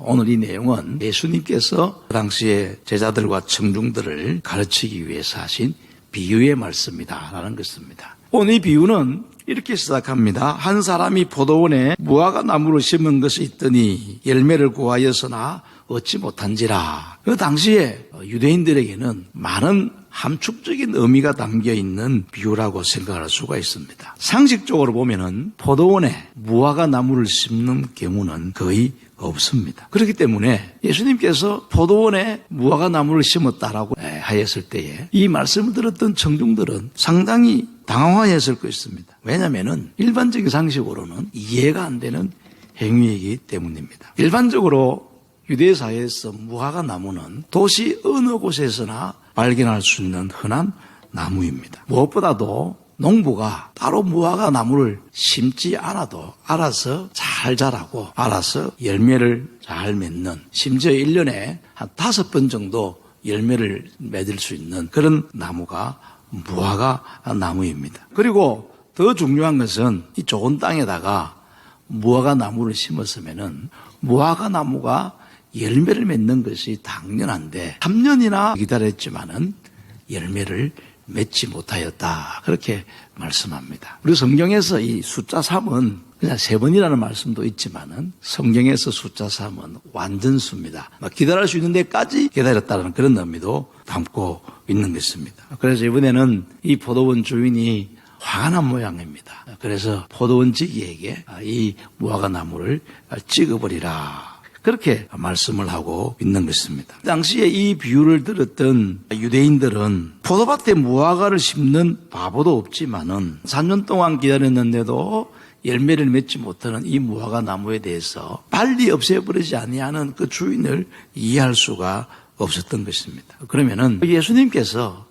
오늘 이 내용은 예수님께서 그 당시에 제자들과 청중들을 가르치기 위해서 하신 비유의 말씀이다라는 것입니다. 오늘 이 비유는 이렇게 시작합니다. 한 사람이 포도원에 무화과 나무를 심은 것이 있더니 열매를 구하였으나 얻지 못한지라. 그 당시에 유대인들에게는 많은 함축적인 의미가 담겨 있는 비유라고 생각할 수가 있습니다. 상식적으로 보면은 포도원에 무화과 나무를 심는 경우는 거의 없습니다. 그렇기 때문에 예수님께서 포도원에 무화과 나무를 심었다라고 하였을 때에 이 말씀을 들었던 청중들은 상당히 당황하였을 것입니다. 왜냐하면은 일반적인 상식으로는 이해가 안 되는 행위이기 때문입니다. 일반적으로 유대 사회에서 무화과 나무는 도시 어느 곳에서나 발견할 수 있는 흔한 나무입니다. 무엇보다도 농부가 따로 무화과 나무를 심지 않아도 알아서 잘 자라고 알아서 열매를 잘 맺는 심지어 1년에 한 다섯 번 정도 열매를 맺을 수 있는 그런 나무가 무화과 나무입니다. 그리고 더 중요한 것은 이 좋은 땅에다가 무화과 나무를 심었으면은 무화과 나무가 열매를 맺는 것이 당연한데 3년이나 기다렸지만은 열매를 맺지 못하였다. 그렇게 말씀합니다. 우리 성경에서 이 숫자 3은 그냥 세 번이라는 말씀도 있지만은 성경에서 숫자 3은 완전수입니다. 막 기다릴 수 있는 데까지 기다렸다는 그런 의미도 담고 있는 것입니다. 그래서 이번에는 이 포도원 주인이 화가 난 모양입니다. 그래서 포도원 지기에게 이 무화과 나무를 찍어버리라. 그렇게 말씀을 하고 있는 것입니다. 당시에 이 비유를 들었던 유대인들은 포도밭에 무화과를 심는 바보도 없지만은 3년 동안 기다렸는데도 열매를 맺지 못하는 이 무화과 나무에 대해서 빨리 없애버리지 아니하는 그 주인을 이해할 수가 없었던 것입니다. 그러면은 예수님께서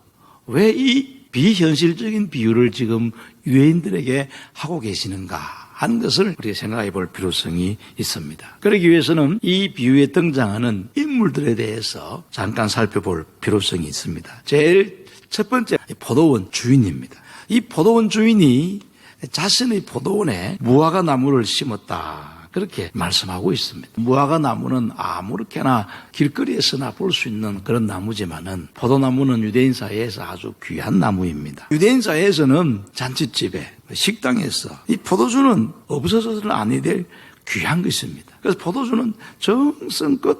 왜 이 비현실적인 비유를 지금 유대인들에게 하고 계시는가 하는 것을 우리가 생각해 볼 필요성이 있습니다. 그러기 위해서는 이 비유에 등장하는 인물들에 대해서 잠깐 살펴볼 필요성이 있습니다. 제일 첫 번째 포도원 주인입니다. 이 포도원 주인이 자신의 포도원에 무화과 나무를 심었다. 그렇게 말씀하고 있습니다. 무화과 나무는 아무렇게나 길거리에서나 볼 수 있는 그런 나무지만은 포도나무는 유대인 사회에서 아주 귀한 나무입니다. 유대인 사회에서는 잔치집에 식당에서 이 포도주는 없어서는 아니 될 귀한 것입니다. 그래서 포도주는 정성껏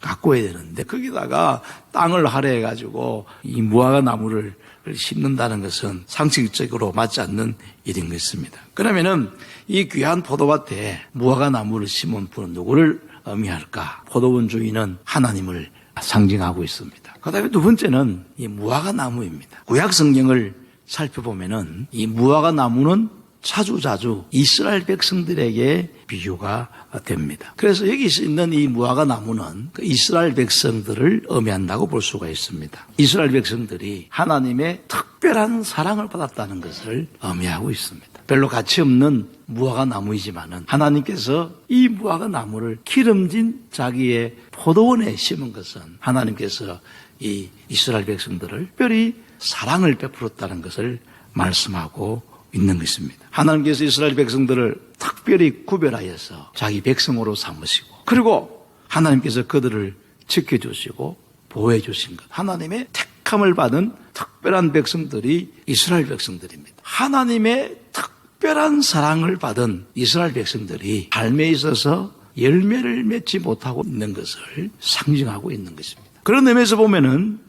갖고 와야 되는데 거기다가 땅을 할애해 가지고 이 무화과 나무를 심는다는 것은 상식적으로 맞지 않는 일인 것입니다. 그러면은 이 귀한 포도밭에 무화과 나무를 심은 분은 누구를 의미할까? 포도원 주인은 하나님을 상징하고 있습니다. 그 다음에 두 번째는 이 무화과 나무입니다. 구약 성경을 살펴보면은 이 무화과 나무는 자주자주 이스라엘 백성들에게 비유가 됩니다. 그래서 여기 있는 이 무화과 나무는 그 이스라엘 백성들을 의미한다고 볼 수가 있습니다. 이스라엘 백성들이 하나님의 특별한 사랑을 받았다는 것을 의미하고 있습니다. 별로 가치 없는 무화과 나무이지만은 하나님께서 이 무화과 나무를 기름진 자기의 포도원에 심은 것은 하나님께서 이 이스라엘 백성들을 특별히 사랑을 베풀었다는 것을 말씀하고 있는 것입니다. 하나님께서 이스라엘 백성들을 특별히 구별하여서 자기 백성으로 삼으시고 그리고 하나님께서 그들을 지켜주시고 보호해 주신 것. 하나님의 택함을 받은 특별한 백성들이 이스라엘 백성들입니다. 하나님의 특별한 사랑을 받은 이스라엘 백성들이 삶에 있어서 열매를 맺지 못하고 있는 것을 상징하고 있는 것입니다. 그런 의미에서 보면은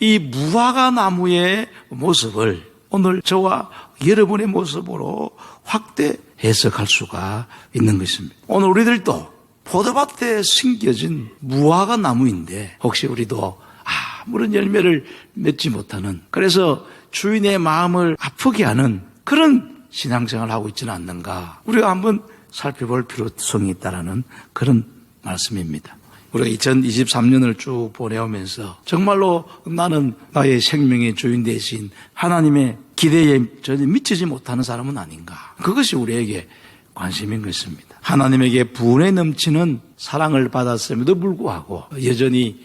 이 무화과 나무의 모습을 오늘 저와 여러분의 모습으로 확대 해석할 수가 있는 것입니다. 오늘 우리들도 포도밭에 심겨진 무화과 나무인데 혹시 우리도 아무런 열매를 맺지 못하는 그래서 주인의 마음을 아프게 하는 그런 신앙생활을 하고 있지는 않는가 우리가 한번 살펴볼 필요성이 있다는 그런 말씀입니다. 우리가 2023년을 쭉 보내오면서 정말로 나는 나의 생명의 주인 대신 하나님의 기대에 전혀 미치지 못하는 사람은 아닌가. 그것이 우리에게 관심인 것입니다. 하나님에게 분에 넘치는 사랑을 받았음에도 불구하고 여전히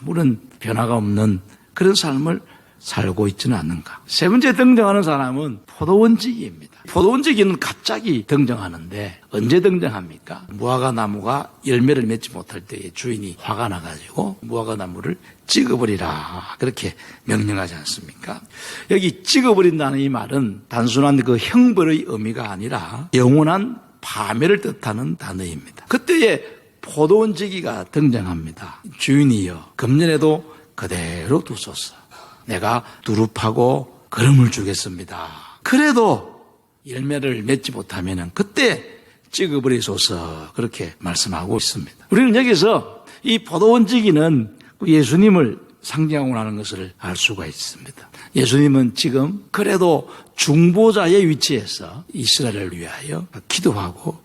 아무런 변화가 없는 그런 삶을 살고 있지는 않는가. 세 번째 등장하는 사람은 포도원지기입니다. 포도원지기는 갑자기 등장하는데 언제 등장합니까? 무화과 나무가 열매를 맺지 못할 때에 주인이 화가 나가지고 무화과 나무를 찍어버리라 그렇게 명령하지 않습니까? 여기 찍어버린다는 이 말은 단순한 그 형벌의 의미가 아니라 영원한 파멸을 뜻하는 단어입니다. 그때에 포도원지기가 등장합니다. 주인이여 금년에도 그대로 두소서. 내가 두릅하고 걸음을 주겠습니다. 그래도 열매를 맺지 못하면 그때 찍어버리소서 그렇게 말씀하고 있습니다. 우리는 여기서 이 포도원지기는 예수님을 상징하고 나는 것을 알 수가 있습니다. 예수님은 지금 그래도 중보자의 위치에서 이스라엘을 위하여 기도하고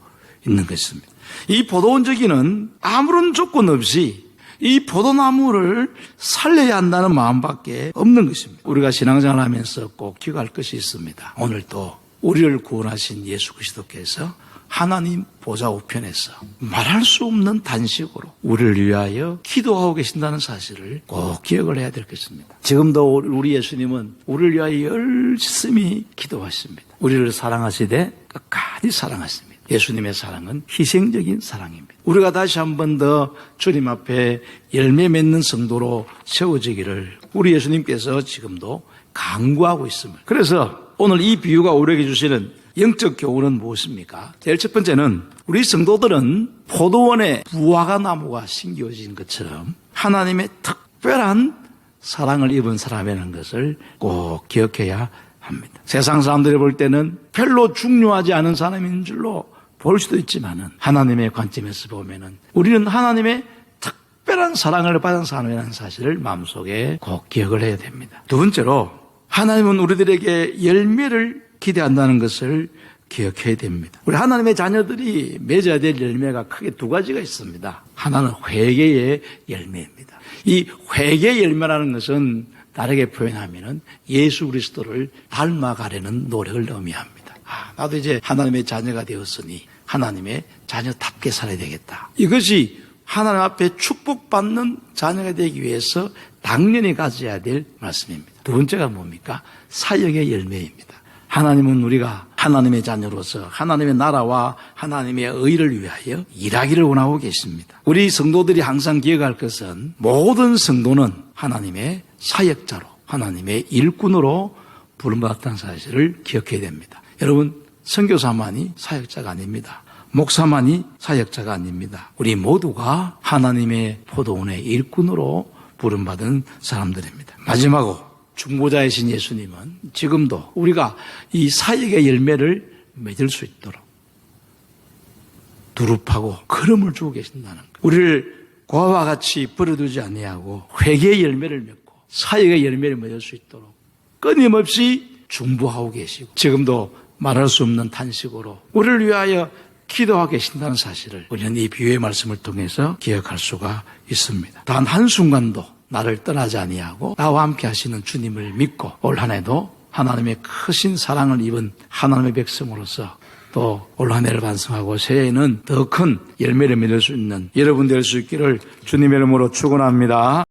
있는 것입니다. 이 포도원지기는 아무런 조건 없이 이 포도나무를 살려야 한다는 마음밖에 없는 것입니다. 우리가 신앙생활 하면서 꼭 기억할 것이 있습니다. 오늘 또 우리를 구원하신 예수 그리스도께서 하나님 보좌 우편에서 말할 수 없는 단식으로 우리를 위하여 기도하고 계신다는 사실을 꼭 기억을 해야 될 것입니다. 지금도 우리 예수님은 우리를 위하여 열심히 기도하십니다. 우리를 사랑하시되 끝까지 사랑하십니다. 예수님의 사랑은 희생적인 사랑입니다. 우리가 다시 한 번 더 주님 앞에 열매 맺는 성도로 세워지기를 우리 예수님께서 지금도 강구하고 있습니다. 그래서 오늘 이 비유가 우리에게 주시는 영적 교훈은 무엇입니까? 제일 첫 번째는 우리 성도들은 포도원에 무화과 나무가 심겨진 것처럼 하나님의 특별한 사랑을 입은 사람이라는 것을 꼭 기억해야 합니다. 세상 사람들이 볼 때는 별로 중요하지 않은 사람인 줄로 볼 수도 있지만은 하나님의 관점에서 보면은 우리는 하나님의 특별한 사랑을 받은 사람이라는 사실을 마음속에 꼭 기억을 해야 됩니다. 두 번째로 하나님은 우리들에게 열매를 기대한다는 것을 기억해야 됩니다. 우리 하나님의 자녀들이 맺어야 될 열매가 크게 두 가지가 있습니다. 하나는 회개의 열매입니다. 이 회개 열매라는 것은 다르게 표현하면은 예수 그리스도를 닮아가려는 노력을 의미합니다. 아, 나도 이제 하나님의 자녀가 되었으니 하나님의 자녀답게 살아야 되겠다. 이것이 하나님 앞에 축복받는 자녀가 되기 위해서 당연히 가져야 될 말씀입니다. 두 번째가 뭡니까? 사역의 열매입니다. 하나님은 우리가 하나님의 자녀로서 하나님의 나라와 하나님의 의를 위하여 일하기를 원하고 계십니다. 우리 성도들이 항상 기억할 것은 모든 성도는 하나님의 사역자로 하나님의 일꾼으로 부름받았다는 사실을 기억해야 됩니다. 여러분 선교사만이 사역자가 아닙니다. 목사만이 사역자가 아닙니다. 우리 모두가 하나님의 포도원의 일꾼으로 부름받은 사람들입니다. 마지막으로 중보자이신 예수님은 지금도 우리가 이 사역의 열매를 맺을 수 있도록 두릅하고 걸음을 주고 계신다는 것. 우리를 고아와 같이 버려두지 아니하고 회개의 열매를 맺고 사역의 열매를 맺을 수 있도록 끊임없이 중보하고 계시고 지금도 말할 수 없는 탄식으로 우리를 위하여 기도하고 계신다는 사실을 우리는 이 비유의 말씀을 통해서 기억할 수가 있습니다. 단 한순간도 나를 떠나지 아니하고 나와 함께 하시는 주님을 믿고 올 한 해도 하나님의 크신 사랑을 입은 하나님의 백성으로서 또올 한 해를 반성하고 새해에는 더 큰 열매를 맺을 수 있는 여러분 될 수 있기를 주님의 이름으로 축원합니다.